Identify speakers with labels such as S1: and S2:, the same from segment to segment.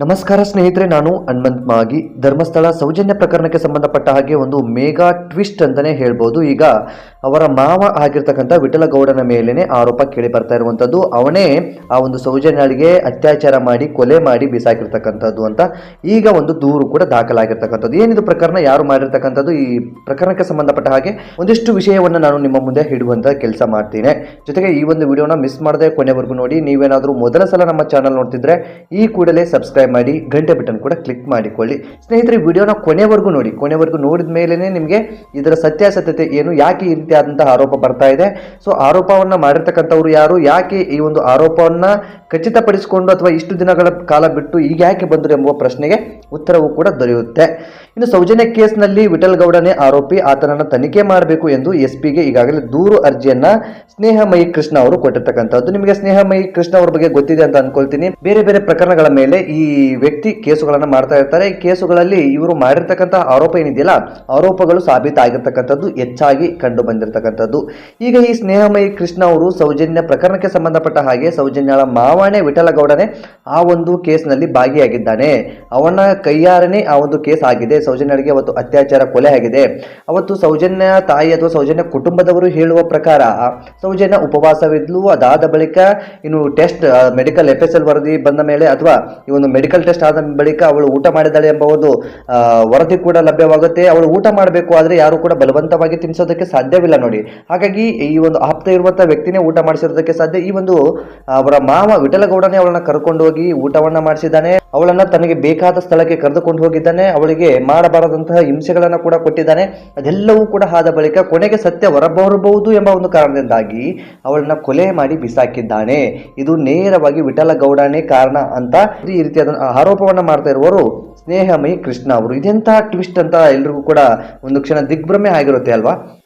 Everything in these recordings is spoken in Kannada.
S1: ನಮಸ್ಕಾರ ಸ್ನೇಹಿತರೆ, ನಾನು ಹನುಮಂತ್ ಮಾಗಿ. ಧರ್ಮಸ್ಥಳ ಸೌಜನ್ಯ ಪ್ರಕರಣಕ್ಕೆ ಸಂಬಂಧಪಟ್ಟ ಹಾಗೆ ಒಂದು ಮೇಗಾ ಟ್ವಿಸ್ಟ್ ಅಂತಾನೆ ಹೇಳ್ಬೋದು. ಈಗ ಅವರ ಮಾವ ಆಗಿರ್ತಕ್ಕಂಥ ವಿಠಲಗೌಡನ ಮೇಲೇ ಆರೋಪ ಕೇಳಿ ಬರ್ತಾ ಇರುವಂಥದ್ದು. ಅವನೇ ಆ ಒಂದು ಸೌಜನ್ಯಳಿಗೆ ಅತ್ಯಾಚಾರ ಮಾಡಿ, ಕೊಲೆ ಮಾಡಿ ಬಿಸಾಕಿರ್ತಕ್ಕಂಥದ್ದು ಅಂತ ಈಗ ಒಂದು ದೂರು ಕೂಡ ದಾಖಲಾಗಿರ್ತಕ್ಕಂಥದ್ದು. ಏನಿದು ಪ್ರಕರಣ, ಯಾರು ಮಾಡಿರ್ತಕ್ಕಂಥದ್ದು? ಈ ಪ್ರಕರಣಕ್ಕೆ ಸಂಬಂಧಪಟ್ಟ ಹಾಗೆ ಒಂದಿಷ್ಟು ವಿಷಯವನ್ನು ನಾನು ನಿಮ್ಮ ಮುಂದೆ ಹಿಡುವಂಥ ಕೆಲಸ ಮಾಡ್ತೀನಿ. ಜೊತೆಗೆ ಈ ಒಂದು ವಿಡಿಯೋನ ಮಿಸ್ ಮಾಡದೆ ಕೊನೆವರೆಗೂ ನೋಡಿ. ನೀವೇನಾದರೂ ಮೊದಲ ಸಲ ನಮ್ಮ ಚಾನಲ್ ನೋಡ್ತಿದ್ರೆ ಈ ಕೂಡಲೇ ಸಬ್ಸ್ಕ್ರೈಬ್ ಮಾಡಿ, ಗಂಟೆ ಬಟನ್ ಕೂಡ ಕ್ಲಿಕ್ ಮಾಡಿಕೊಳ್ಳಿ. ಸ್ನೇಹಿತರೆ ವಿಡಿಯೋನ ಕೊನೆವರೆಗೂ ನೋಡಿ. ಕೊನೆವರೆಗೂ ನೋಡಿದ ಮೇಲೇ ನಿಮಗೆ ಇದರ ಸತ್ಯಾಸತ್ಯತೆ ಏನು, ಯಾಕೆ ಈ ರೀತಿಯಾದಂತಹ ಆರೋಪ ಬರ್ತಾ ಇದೆ. ಸೊ ಆರೋಪವನ್ನ ಮಾಡಿರ್ತಕ್ಕಂಥವ್ರು ಯಾರು, ಯಾಕೆ ಈ ಒಂದು ಆರೋಪವನ್ನ ಖಚಿತಪಡಿಸಿಕೊಂಡು ಅಥವಾ ಇಷ್ಟು ದಿನಗಳ ಕಾಲ ಬಿಟ್ಟು ಈಗ ಯಾಕೆ ಬಂದರು ಎಂಬುವ ಪ್ರಶ್ನೆಗೆ ಉತ್ತರವೂ ಕೂಡ ದೊರೆಯುತ್ತೆ. ಇನ್ನು ಸೌಜನ್ಯ ಕೇಸ್ನಲ್ಲಿ ವಿಠಲ್ ಗೌಡನೇ ಆರೋಪಿ, ಆತನನ್ನು ತನಿಖೆ ಮಾಡಬೇಕು ಎಂದು ಎಸ್ ಪಿಗೆ ಈಗಾಗಲೇ ದೂರು ಅರ್ಜಿಯನ್ನ ಸ್ನೇಹಮಯಿ ಕೃಷ್ಣ ಅವರು ಕೊಟ್ಟಿರ್ತಕ್ಕಂಥದ್ದು. ನಿಮಗೆ ಸ್ನೇಹಮಯಿ ಕೃಷ್ಣ ಅವ್ರ ಬಗ್ಗೆ ಗೊತ್ತಿದೆ ಅಂತ ಅನ್ಕೊಳ್ತೀನಿ. ಬೇರೆ ಬೇರೆ ಪ್ರಕರಣಗಳ ಮೇಲೆ ಈ ವ್ಯಕ್ತಿ ಕೇಸುಗಳನ್ನು ಮಾಡ್ತಾ ಇರ್ತಾರೆ. ಈ ಕೇಸುಗಳಲ್ಲಿ ಇವರು ಮಾಡಿರ್ತಕ್ಕಂಥ ಆರೋಪ ಏನಿದೆಯಲ್ಲ, ಆರೋಪಗಳು ಸಾಬೀತಾಗಿರ್ತಕ್ಕಂಥದ್ದು, ಹೆಚ್ಚಾಗಿ ಕಂಡು ಬಂದಿರತಕ್ಕಂಥದ್ದು. ಈಗ ಈ ಸ್ನೇಹಮಯಿ ಕೃಷ್ಣ ಅವರು ಸೌಜನ್ಯ ಪ್ರಕರಣಕ್ಕೆ ಸಂಬಂಧಪಟ್ಟ ಹಾಗೆ ಸೌಜನ್ಯಳ ಮಾವಣೆ ವಿಠಲಗೌಡನೇ ಆ ಒಂದು ಕೇಸ್ನಲ್ಲಿ ಭಾಗಿಯಾಗಿದ್ದಾನೆ. ಅವನ ಕೈಯಾರನೆ ಆ ಒಂದು ಕೇಸ್ ಆಗಿದೆ. ಸೌಜನ್ಯಳಿಗೆ ಅವತ್ತು ಅತ್ಯಾಚಾರ ಕೊಲೆ ಆಗಿದೆ. ಅವತ್ತು ಸೌಜನ್ಯ ತಾಯಿ ಅಥವಾ ಸೌಜನ್ಯ ಕುಟುಂಬದವರು ಹೇಳುವ ಪ್ರಕಾರ, ಸೌಜನ್ಯ ಉಪವಾಸವಿದ್ಲು, ಅದಾದ ಬಳಿಕ ಇನ್ನು test medical F S L ವರದಿ ಬಂದ ಮೇಲೆ ಅಥವಾ ಈ ಒಂದು ಮೆಡಿಕಲ್ ಟೆಸ್ಟ್ ಆದ ಬಳಿಕ ಅವಳು ಊಟ ಮಾಡಿದಾಳೆ ಎಂಬ ಒಂದು ವರದಿ ಕೂಡ ಲಭ್ಯವಾಗುತ್ತೆ. ಅವಳು ಊಟ ಮಾಡಬೇಕು ಆದರೆ ಯಾರು ಕೂಡ ಬಲವಂತವಾಗಿ ತಿನ್ನಿಸೋದಕ್ಕೆ ಸಾಧ್ಯವಿಲ್ಲ ನೋಡಿ. ಹಾಗಾಗಿ ಈ ಒಂದು ಆಪ್ತ ಇರುವಂತಹ ವ್ಯಕ್ತಿನೇ ಊಟ ಮಾಡಿಸಿರೋದಕ್ಕೆ ಸಾಧ್ಯ. ಈ ಒಂದು, ಅವರ ಮಾವ ವಿಠಲಗೌಡನೇ ಅವಳನ್ನ ಕರ್ಕೊಂಡು ಹೋಗಿ ಊಟವನ್ನ ಮಾಡಿಸಿದ್ದಾನೆ. ಅವಳನ್ನ ತನಗೆ ಬೇಕಾದ ಸ್ಥಳಕ್ಕೆ ಕರೆದುಕೊಂಡು ಹೋಗಿದ್ದಾನೆ. ಅವಳಿಗೆ ಮಾಡಬಾರದಂತಹ ಹಿಂಸೆಗಳನ್ನ ಕೂಡ ಕೊಟ್ಟಿದ್ದಾನೆ. ಅದೆಲ್ಲವೂ ಕೂಡ ಆದ ಬಳಿಕ ಕೊನೆಗೆ ಸತ್ಯ ಹೊರಬರಬಹುದು ಎಂಬ ಒಂದು ಕಾರಣದಿಂದಾಗಿ ಅವಳನ್ನ ಕೊಲೆ ಮಾಡಿ ಬಿಸಾಕಿದ್ದಾನೆ. ಇದು ನೇರವಾಗಿ ವಿಠಲಗೌಡನೇ ಕಾರಣ ಅಂತ ಈ ರೀತಿಯಾದ ಆರೋಪವನ್ನ ಮಾಡ್ತಾ ಇರುವವರು ಸ್ನೇಹಮಯಿ ಕೃಷ್ಣ ಅವರು. ಇದೆಂತಹ ಟ್ವಿಸ್ಟ್ ಅಂತ ಎಲ್ರಿಗೂ ಕೂಡ ಒಂದು ಕ್ಷಣ ದಿಗ್ಭ್ರಮೆ ಆಗಿರುತ್ತೆ ಅಲ್ವಾ?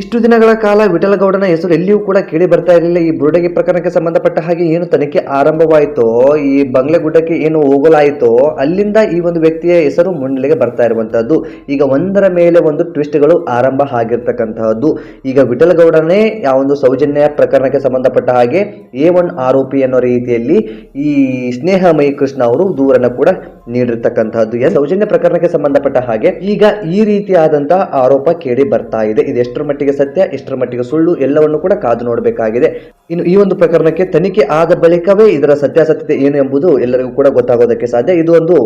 S1: ಇಷ್ಟು ದಿನಗಳ ಕಾಲ ವಿಠಲಗೌಡನ ಹೆಸರು ಎಲ್ಲಿಯೂ ಕೂಡ ಕೇಳಿ ಬರ್ತಾ ಇರಲಿಲ್ಲ. ಈ ಬುರುಡಗಿ ಪ್ರಕರಣಕ್ಕೆ ಸಂಬಂಧಪಟ್ಟ ಹಾಗೆ ಏನು ತನಿಖೆ ಆರಂಭವಾಯಿತೋ, ಈ ಬಂಗ್ಲೆಗುಡ್ಡಕ್ಕೆ ಏನು ಹೋಗಲಾಯಿತೋ, ಅಲ್ಲಿಂದ ಈ ಒಂದು ವ್ಯಕ್ತಿಯ ಹೆಸರು ಮುನ್ನೆಲೆಗೆ ಬರ್ತಾ ಇರುವಂತಹದ್ದು. ಈಗ ಒಂದರ ಮೇಲೆ ಒಂದು ಟ್ವಿಸ್ಟ್ಗಳು ಆರಂಭ ಆಗಿರ್ತಕ್ಕಂತಹದ್ದು. ಈಗ ವಿಠಲಗೌಡನೇ ಯಾವ ಒಂದು ಸೌಜನ್ಯ ಪ್ರಕರಣಕ್ಕೆ ಸಂಬಂಧಪಟ್ಟ ಹಾಗೆ ಎ ಒನ್ ಆರೋಪಿ ಅನ್ನೋ ರೀತಿಯಲ್ಲಿ ಈ ಸ್ನೇಹಮಯಿ ಕೃಷ್ಣ ಅವರು ದೂರನ್ನು ಕೂಡ ನೀಡಿರ್ತಕ್ಕಂತಹದ್ದು. ಸೌಜನ್ಯ ಪ್ರಕರಣಕ್ಕೆ ಸಂಬಂಧಪಟ್ಟ ಹಾಗೆ ಈಗ ಈ ರೀತಿಯಾದಂತಹ ಆರೋಪ ಕೇಳಿ ಬರ್ತಾ ಇದೆ. ಇದು ಎಷ್ಟರ ಮಟ್ಟಿಗೆ ಸತ್ಯ ಎಷ್ಟರ ಮಟ್ಟಿಗೆ ಸುಳ್ಳು ಎಲ್ಲವನ್ನು ಕೂಡ ಕಾದು ನೋಡಬೇಕಾಗಿದೆ. ಇನ್ನು ಈ ಒಂದು ಪ್ರಕರಣಕ್ಕೆ ತನಿಖೆ ಆದ ಬಳಿಕವೇ ಇದರ ಸತ್ಯಾಸತ್ಯತೆ ಏನು ಎಂಬುದು ಎಲ್ಲರಿಗೂ ಕೂಡ ಗೊತ್ತಾಗೋದಕ್ಕೆ ಸಾಧ್ಯ. ಇದು ಒಂದು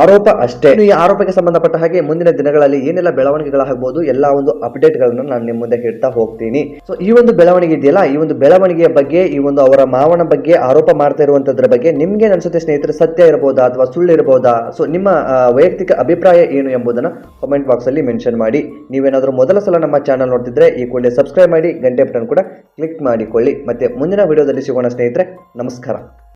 S1: ಆರೋಪ ಅಷ್ಟೇ. ಈ ಆರೋಪಕ್ಕೆ ಸಂಬಂಧಪಟ್ಟ ಹಾಗೆ ಮುಂದಿನ ದಿನಗಳಲ್ಲಿ ಏನೆಲ್ಲ ಬೆಳವಣಿಗೆಗಳಾಗಬಹುದು ಎಲ್ಲಾ ಒಂದು ಅಪ್ಡೇಟ್ಗಳನ್ನು ನಾನು ನಿಮ್ಮ ಮುಂದೆ ಹೇಳ್ತಾ ಹೋಗ್ತೀನಿ. ಸೊ ಈ ಒಂದು ಬೆಳವಣಿಗೆ ಇದೆಯಲ್ಲ, ಈ ಒಂದು ಬೆಳವಣಿಗೆಯ ಬಗ್ಗೆ, ಈ ಒಂದು ಅವರ ಮಾವನ ಬಗ್ಗೆ ಆರೋಪ ಮಾಡ್ತಾ ಇರುವಂತದ್ರ ಬಗ್ಗೆ ನಿಮ್ಗೆ ಅನ್ಸುತ್ತೆ ಸ್ನೇಹಿತರೆ, ಸತ್ಯ ಇರಬಹುದಾ ಅಥವಾ ಸುಳ್ಳು ಇರಬಹುದಾ? ಸೊ ನಿಮ್ಮ ವೈಯಕ್ತಿಕ ಅಭಿಪ್ರಾಯ ಏನು ಎಂಬುದನ್ನು ಕಾಮೆಂಟ್ ಬಾಕ್ಸ್ ಅಲ್ಲಿ ಮೆನ್ಷನ್ ಮಾಡಿ. ನೀವೇನಾದರೂ ಮೊದಲ ಸಲ ನಮ್ಮ ಚಾನಲ್ ನೋಡ್ತಿದ್ರೆ ಈ ಕೂಡಲೇ ಸಬ್ಸ್ಕ್ರೈಬ್ ಮಾಡಿ, ಗಂಟೆ ಬಟನ್ ಕೂಡ ಕ್ಲಿಕ್ ಮಾಡಿಕೊಳ್ಳಿ. ಮತ್ತೆ ಮುಂದಿನ ವಿಡಿಯೋದಲ್ಲಿ ಸಿಗೋಣ ಸ್ನೇಹಿತರೆ ನಮಸ್ಕಾರ.